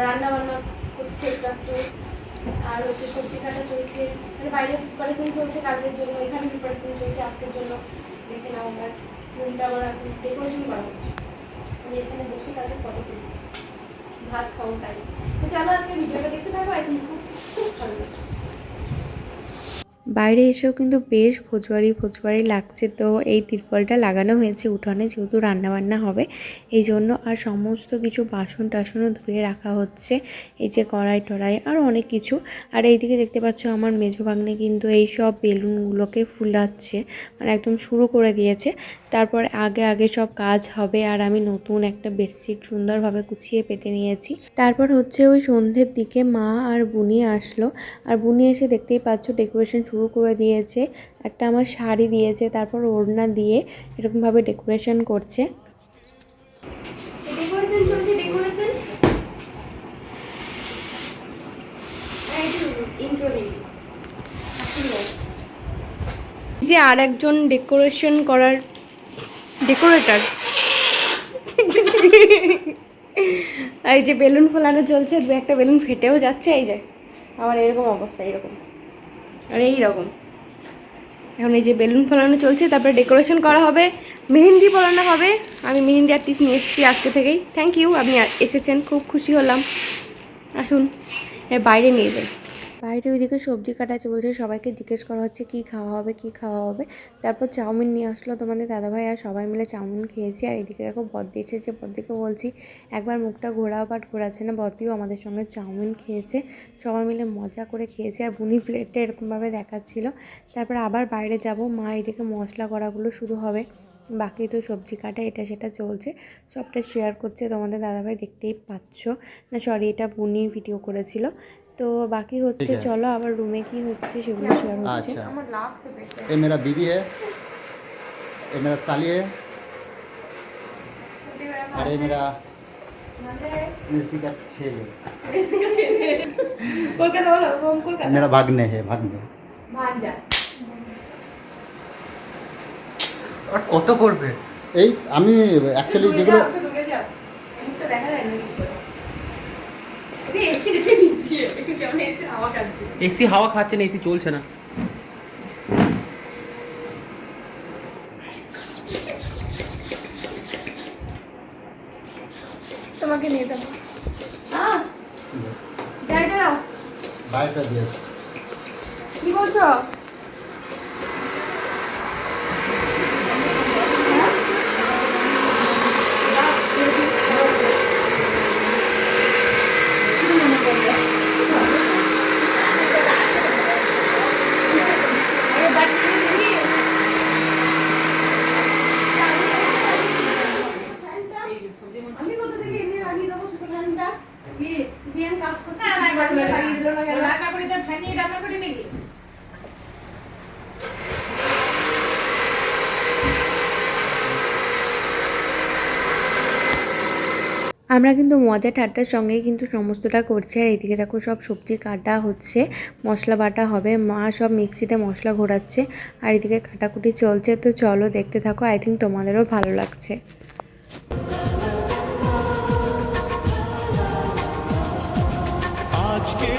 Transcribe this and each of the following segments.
রান্না বান্না করছে একটু একটু আর হচ্ছে সবজি কাটা চলছে। মানে বাইরে প্রিপারেশন চলছে কালকের জন্য, এখানে প্রিপারেশন চলছে আজকের জন্য। দেখে নাও আমার রুমটা আবার এখন ডেকোরেশন করা হচ্ছে। আমি এখানে বসে কালকে ফটো তুলি। ভাত খাওয়া তাই তো চলো আজকে ভিডিওটা দেখতে থাকো এখন খুব খুব ভালো লাগবে। বাইরে এসেও কিন্তু বেশ ভোজবাড়ি ভোজবাড়ি লাগছে। তো এই তিরপলটা লাগানো হয়েছে উঠোনে, যেহেতু রান্নাবান্না হবে। এই জন্য আর সমস্ত কিছু বাসন টাসনও ধুয়ে রাখা হচ্ছে। এই যে কড়াই টড়াই আরও অনেক কিছু। আর এইদিকে দেখতে পাচ্ছ আমার মেজো ভাগ্নে কিন্তু এই সব বেলুনগুলোকে ফুলাচ্ছে মানে একদম শুরু করে দিয়েছে। তারপর আগে আগে সব কাজ হবে আর আমি নতুন একটা বেডশিট সুন্দরভাবে গুছিয়ে পেতে নিয়েছি। তারপর হচ্ছে ওই সন্ধ্যের দিকে মা আর বুনি আসলো। আর বুনি এসে দেখতেই পাচ্ছ, ডেকোরেশন শুরু করে দিয়েছে। একটা আমার শাড়ি দিয়েছে তারপর ওড়না দিয়ে এরকমভাবে ডেকোরেশন করছে। ডেকোরেশন চলছে ডেকোরেশন যে আর একজন ডেকোরেশন করার ডেকোরেটর এই যে বেলুন ফোলানো চলছে দু একটা বেলুন ফেটেও যাচ্ছে এই যে। আমার এরকম অবস্থা এরকম। আর এই রকম। এখন এই যে বেলুন ফোলানো চলছে, তারপরে ডেকোরেশন করা হবে, মেহেন্দি ফলানো হবে। আমি মেহেন্দি আর্টিস্ট নিয়ে এসেছি আজকে থেকেই। থ্যাংক ইউ আপনি এসেছেন, খুব খুশি হলাম। আসুন বাইরে নিয়ে যাই। বাইরে ওইদিকে সবজি কাটা চলছে সবাইকে জিজ্ঞেস করা হচ্ছে কি খাওয়া হবে, কি খাওয়া হবে। তারপর চাউমিন নিয়ে আসলো তোমাদের দাদাভাই আর সবাই মিলে চাউমিন খেয়েছি। আর এদিকে দেখো বদ্দি এসেছে বদ্দিকে বলছি, একবার মুখটা ঘোরাও বাট ঘোরাচ্ছে না বদ্দিও আমাদের সঙ্গে চাউমিন খেয়েছে। সবাই মিলে মজা করে খেয়েছে। আর বুনি প্লেটটা এরকমভাবে দেখাচ্ছিল। তারপর আবার বাইরে যাব। মা এদিকে মশলা করাগুলো শুরু হবে, বাকি তো সবজি কাটা, এটা সেটা চলছে। সবটা শেয়ার করছে তোমাদের দাদাভাই, দেখতেই পাচ্ছ। না সরি এটা বুনি ভিডিও করেছিল। তো বাকি হচ্ছে ঠিক আছে। চলো আবার রুমে কি হচ্ছে সেগুলো শেয়ার হচ্ছে अच्छा আমার লাগছে পেটে ये मेरा बीवी है ये मेरा साली है और ये मेरा मिस्त्री का छेल है কলকাতা বলো হোম কলকাতা मेरा भागने है भागने ভাঞ্জা আর কত করবে এই আমি অ্যাকচুয়ালি যেগুলো যাও, ঢুকে যাও মুখটা দেখা যায় না কি করে আরে এসি থেকে নিচ্ছে কেমন এসি হাওয়া খাচ্ছে এসি হাওয়া খাচ্ছে না এসি চলছে না তোমাকে নিয়ে যাব হ্যাঁ গাড়িতে নাও বাইরটা দিয়েছে কি বলছো আমি কোথা থেকে এনে লাগিয়ে দেবো ছোট ফ্যানটা কি বিয়ান কাজ করতে লাগিয়ে দিল না কেন রান্না করে তো ফ্যানিয়ে রান্না করে নাকি আমরা কিন্তু মজা ঠাট্টার সঙ্গেই কিন্তু সমস্তটা করছি। আর এদিকে দেখো সব সবজি কাটা হচ্ছে, মশলা বাটা হবে, মা সব মিক্সিতে মশলা ঘোরাচ্ছে, আর এদিকে কাটাকুটি চলছে। তো চলো দেখতে থাকো আই থিঙ্ক তোমাদেরও ভালো লাগছে। আজকে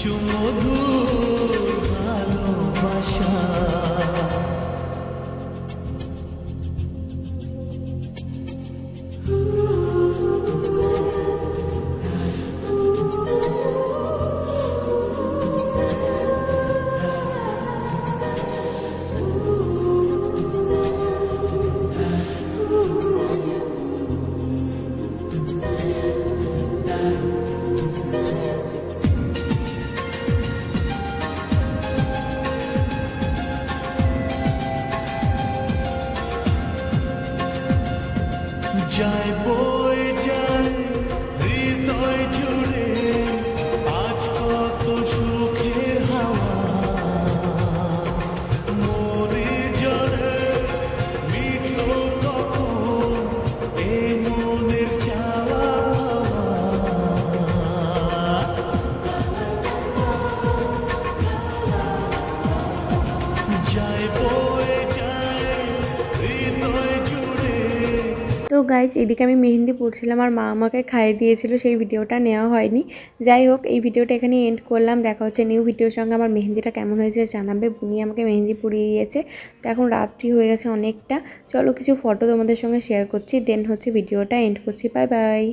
কিছু গাইজ এদিকে আমি মেহেন্দি পড়ছিলাম আর মা আমাকে খাইয়ে দিয়েছিল, সেই ভিডিওটা নেওয়া হয়নি। যাই হোক, এই ভিডিওটা এখানে এন্ড করলাম। দেখা হচ্ছে নিউ ভিডিওর সঙ্গে। আমার মেহেন্দিটা কেমন হয়েছে জানাবে। বুনি আমাকে মেহেন্দি পুড়িয়ে দিয়েছে। তো এখন রাত্রি হয়ে গেছে অনেকটা। চলো কিছু ফটো তোমাদের সঙ্গে শেয়ার করছি। দেন হচ্ছে ভিডিওটা এন্ড করছি। Bye bye